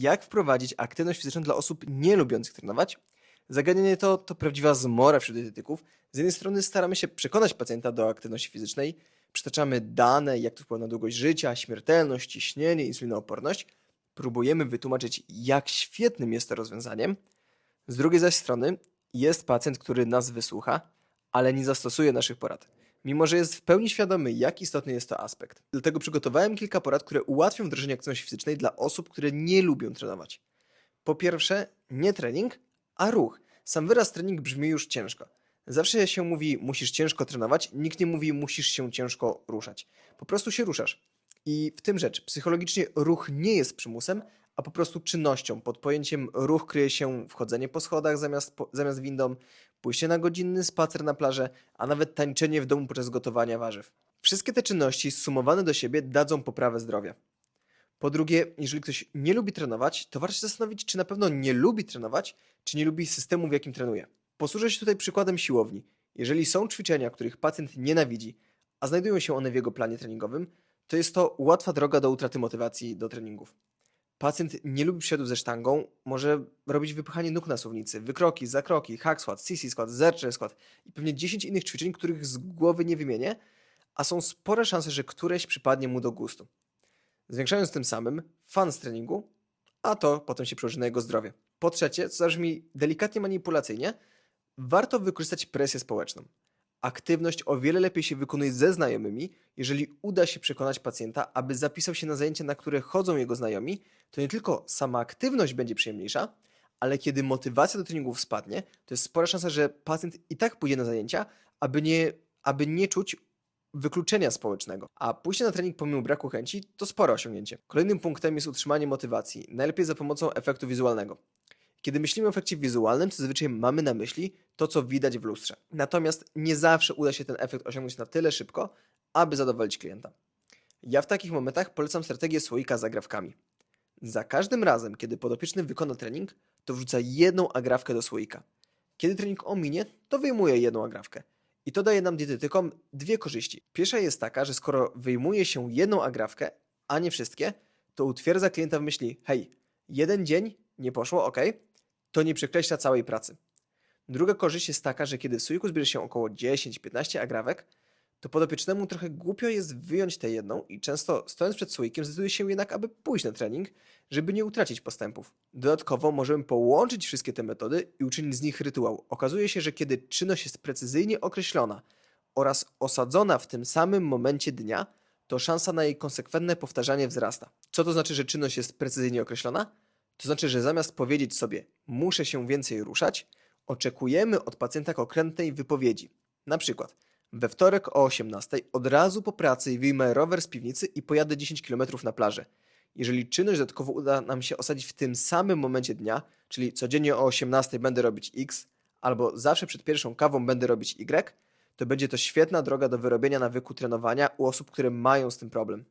jak wprowadzić aktywność fizyczną dla osób nie lubiących trenować. Zagadnienie to to prawdziwa zmora wśród dietetyków. Z jednej strony staramy się przekonać pacjenta do aktywności fizycznej, przytaczamy dane, jak to wpływa na długość życia, śmiertelność, ciśnienie, insulinooporność. Próbujemy wytłumaczyć, jak świetnym jest to rozwiązaniem. Z drugiej zaś strony jest pacjent, który nas wysłucha, ale nie zastosuje naszych porad, mimo że jest w pełni świadomy, jak istotny jest to aspekt. Dlatego przygotowałem kilka porad, które ułatwią wdrożenie aktywności fizycznej dla osób, które nie lubią trenować. Po pierwsze, nie trening, a ruch. Sam wyraz trening brzmi już ciężko. Zawsze się mówi, musisz ciężko trenować, nikt nie mówi, musisz się ciężko ruszać. Po prostu się ruszasz. I w tym rzecz, psychologicznie ruch nie jest przymusem, a po prostu czynnością. Pod pojęciem ruch kryje się wchodzenie po schodach zamiast, po, zamiast windą, pójście na godzinny spacer na plażę, a nawet tańczenie w domu podczas gotowania warzyw. Wszystkie te czynności zsumowane do siebie dadzą poprawę zdrowia. Po drugie, jeżeli ktoś nie lubi trenować, to warto się zastanowić, czy na pewno nie lubi trenować, czy nie lubi systemu, w jakim trenuje. Posłużę się tutaj przykładem siłowni. Jeżeli są ćwiczenia, których pacjent nienawidzi, a znajdują się one w jego planie treningowym, to jest to łatwa droga do utraty motywacji do treningów. Pacjent nie lubi przysiadów ze sztangą, może robić wypychanie nóg na suwnicy, wykroki, zakroki, hack squat, sissy squat, zerczy squat i pewnie 10 innych ćwiczeń, których z głowy nie wymienię, a są spore szanse, że któreś przypadnie mu do gustu. Zwiększając tym samym fan z treningu, a to potem się przełoży na jego zdrowie. Po trzecie, co zabrzmi delikatnie manipulacyjnie, warto wykorzystać presję społeczną. Aktywność o wiele lepiej się wykonuje ze znajomymi, jeżeli uda się przekonać pacjenta, aby zapisał się na zajęcia, na które chodzą jego znajomi, to nie tylko sama aktywność będzie przyjemniejsza, ale kiedy motywacja do treningów spadnie, to jest spora szansa, że pacjent i tak pójdzie na zajęcia, aby nie, aby nie czuć wykluczenia społecznego. A pójście na trening pomimo braku chęci to spore osiągnięcie. Kolejnym punktem jest utrzymanie motywacji, najlepiej za pomocą efektu wizualnego. Kiedy myślimy o efekcie wizualnym, zazwyczaj mamy na myśli to, co widać w lustrze. Natomiast nie zawsze uda się ten efekt osiągnąć na tyle szybko, aby zadowolić klienta. Ja w takich momentach polecam strategię słoika z agrawkami. Za każdym razem, kiedy podopieczny wykona trening, to wrzuca jedną agrawkę do słoika. Kiedy trening ominie, to wyjmuje jedną agrawkę. I to daje nam dietetykom dwie korzyści. Pierwsza jest taka, że skoro wyjmuje się jedną agrawkę, a nie wszystkie, to utwierdza klienta w myśli: hej, jeden dzień nie poszło, ok, to nie przekreśla całej pracy. Druga korzyść jest taka, że kiedy w słoiku zbierze się około 10-15 agrawek, to podopiecznemu trochę głupio jest wyjąć tę jedną i często stojąc przed słoikiem zdecyduje się jednak, aby pójść na trening, żeby nie utracić postępów. Dodatkowo możemy połączyć wszystkie te metody i uczynić z nich rytuał. Okazuje się, że kiedy czynność jest precyzyjnie określona oraz osadzona w tym samym momencie dnia, to szansa na jej konsekwentne powtarzanie wzrasta. Co to znaczy, że czynność jest precyzyjnie określona? To znaczy, że zamiast powiedzieć sobie muszę się więcej ruszać, oczekujemy od pacjenta konkretnej wypowiedzi. Na przykład we wtorek o 18 od razu po pracy wyjmę rower z piwnicy i pojadę 10 km na plażę. Jeżeli czynność dodatkowo uda nam się osadzić w tym samym momencie dnia, czyli codziennie o 18 będę robić X, albo zawsze przed pierwszą kawą będę robić Y, to będzie to świetna droga do wyrobienia nawyku trenowania u osób, które mają z tym problem.